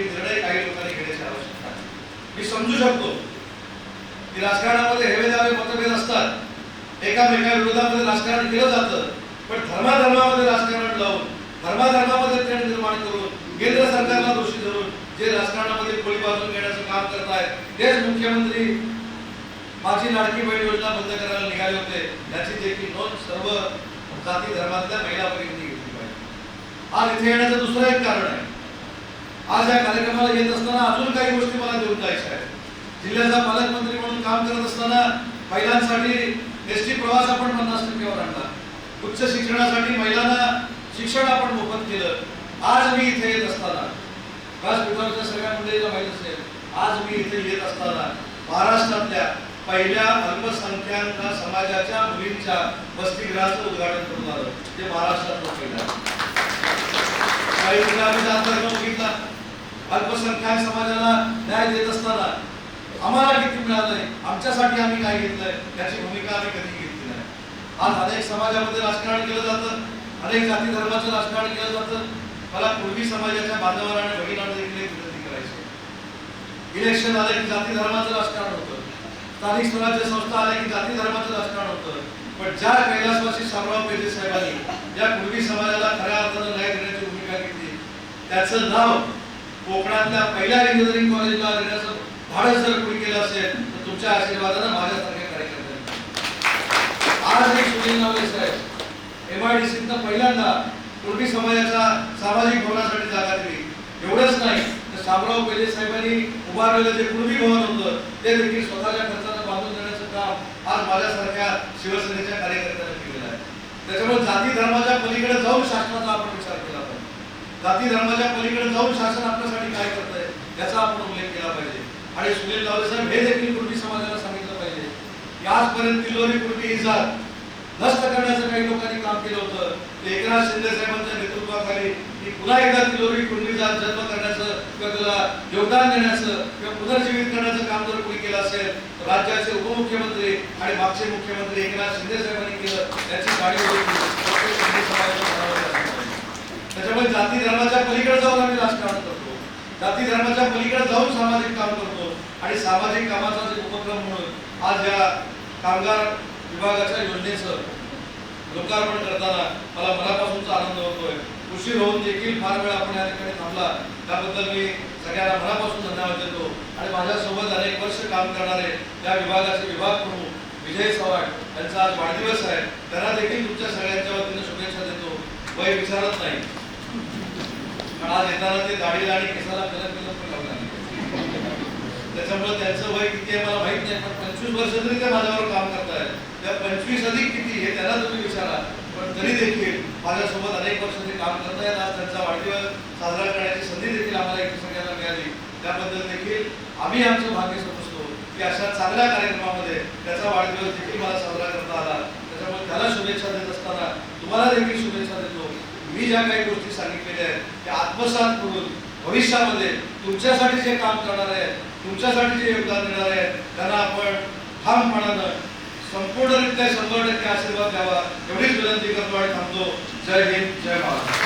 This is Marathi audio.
हे निर्णय काही लोकांनी घेण्याची आवश्यकता आहे मी समजू शकतो की राजकारणामध्ये हेवे दावे मतभेद असतात. एकामेका विरोधामध्ये राजकारण केलं जातं पण धर्माधर्मामध्ये राजकारण लावून धर्माधर्मामध्ये तेढ निर्माण करून केंद्र सरकारला दोषी धरून जे राजकारणामध्ये खोली बाजून घेण्याचं काम करत आहेत तेच मुख्यमंत्री माझी लाडकी बहीण योजना बंद करायला निघाले होते. याची देखील नोंद सर्व जाती धर्मातल्या महिलापर्यंत घेतली पाहिजे. आज इथे येण्याचं दुसरं एक कारण आहे. आज या कार्यक्रमाला येत असताना अजून काही गोष्टी मला देऊन जायच्या आहेत. जिल्ह्याचा पालकमंत्री म्हणून काम करत असताना महिलांसाठी एस टी प्रवास आपण पन्नास टक्क्यावर आणला. उच्च शिक्षणासाठी महिलांना शिक्षण आपण मोफत केलं आज मी इथे येत असताना व्यासपीठावरच्या सगळ्या मंडळीला माहीत असेल आज मी इथे येत असताना महाराष्ट्रातल्या पहिल्या अल्पसंख्याक समाजाच्या मुलींच्या वसतिगृहाचं उद्घाटन करून आलं. ते महाराष्ट्रातलं पहिलं काही आम्ही बघितला. अल्पसंख्याक समाजाला न्याय देत असताना आम्हाला किती मिळालंय? आमच्यासाठी आम्ही काय घेतलंय? याची भूमिका आम्ही कधी घेतली नाही. आज अनेक समाजामध्ये राजकारण केलं जातं. अनेक जाती धर्माचं राजकारण केलं जातं. मला पूर्वी समाजाच्या बांधवांना आणि बहिणांना देखील एक विनंती करायची. इलेक्शन आलं की जाती धर्माचं राजकारण होतं. स्थानिक स्वराज्य संस्था आल्या की जाती धर्माचं राजकारण होतं. पण ज्या कैलासवासी शामराव पेजे साहेबांनी ज्या पूर्वी समाजाला खऱ्या अर्थानं न्याय देण्याची भूमिका घेतली त्याचं नाव कोकणातल्या पहिल्या इंजिनिअरिंग कॉलेजला देण्याचं धाडस जर कोणी केलं असेल तर तुमच्या आशीर्वादानं माझ्यासारख्या कार्यकर्त्यांनी आज एक सुनील नावले साहेब एम आय डी सीतनं पहिल्यांदा पूर्वी समाजाच्या सामाजिक भवनासाठी जागा दिली. एवढंच नाही तर शामराव पेले साहेबांनी उभारलेलं जे पूर्वी भवन होतं ते देखील स्वतःच्या खर्चानं बांधून देण्याचं काम आज माझ्यासारख्या शिवसेनेच्या कार्यकर्त्यांनी केलेलं आहे. त्याच्यामुळे जाती धर्माच्या पलीकडे जाऊन शासनाचा आपण विचार केला. जाती धर्माच्या पलीकडे जाऊन शासन आपल्यासाठी काय करतंय याचा आपण उल्लेख केला पाहिजे. आणि सुनील लावले साहेब हे देखील कृती समाजाला सांगितलं पाहिजे. की आजपर्यंत किल्लोरी पूर्वी जात नष्ट करण्याचं काही लोकांनी काम केलं होतं ते एकनाथ शिंदे साहेबांच्या नेतृत्वाखाली की पुन्हा एकदा तिलोरी कुर्मी जात जन्म करण्याचं किंवा त्याला योगदान देण्याचं किंवा पुनर्जीवित करण्याचं काम जर कोणी केलं असेल तर राज्याचे उपमुख्यमंत्री आणि मागचे मुख्यमंत्री एकनाथ शिंदे साहेबांनी केलं त्याची जाणीव देखील प्रत्येक हिंदू समाजाला करावी लागली पाहिजे. त्याच्यामुळे जाती धर्माच्या पलीकडे जाऊन आम्ही राजकारण करतो. जाती धर्माच्या पलीकडे जाऊन सामाजिक काम करतो. आणि सामाजिक कामाचा जे उपक्रम म्हणून आज या कामगार विभागाच्या योजनेचं लोकार्पण करताना मला मनापासूनचा आनंद होतोय. उशीर होऊन देखील फार वेळ आपण या ठिकाणी थांबला. त्याबद्दल मी सगळ्यांना मनापासून धन्यवाद देतो. आणि माझ्यासोबत अनेक वर्ष काम करणारे या विभागाचे विभाग प्रमुख विजय चव्हाण यांचा आज वाढदिवस आहे. त्यांना देखील तुमच्या सगळ्यांच्या वतीने शुभेच्छा देतो. वय विचारत नाही. आज येताना ते दाढीला आणि केसाला कलर केलं पण लावला त्याच्यामुळे त्यांचं वय किती आहे मला माहीत नाही पण पंचवीस वर्ष तरी ते माझ्यावर काम करतायत. त्या पंचवीस अधिक किती हे त्यांना तुम्ही विचारा. पण तरी देखील माझ्यासोबत अनेक वर्ष ते काम करतायत. आज त्यांचा वाढदिवस साजरा करण्याची संधी देखील आम्हाला एक सगळ्यांना मिळाली. त्याबद्दल देखील आम्ही आमचं भाग्य समजतो की अशा चांगल्या कार्यक्रमामध्ये त्याचा वाढदिवस देखील मला साजरा करता आला. त्याच्यामुळे त्याला शुभेच्छा देत असताना तुम्हाला देखील शुभेच्छा मी ज्या काही गोष्टी सांगितलेल्या आहेत त्या आत्मसात करून भविष्यामध्ये तुमच्यासाठी जे काम करणार आहे तुमच्यासाठी जे योगदान देणार आहे त्यांना आपण ठामपणानं संपूर्णरित्या शंभर टक्के आशीर्वाद द्यावा. एवढीच विनंती करतो आणि थांबतो. जय हिंद जय महाराष्ट्र.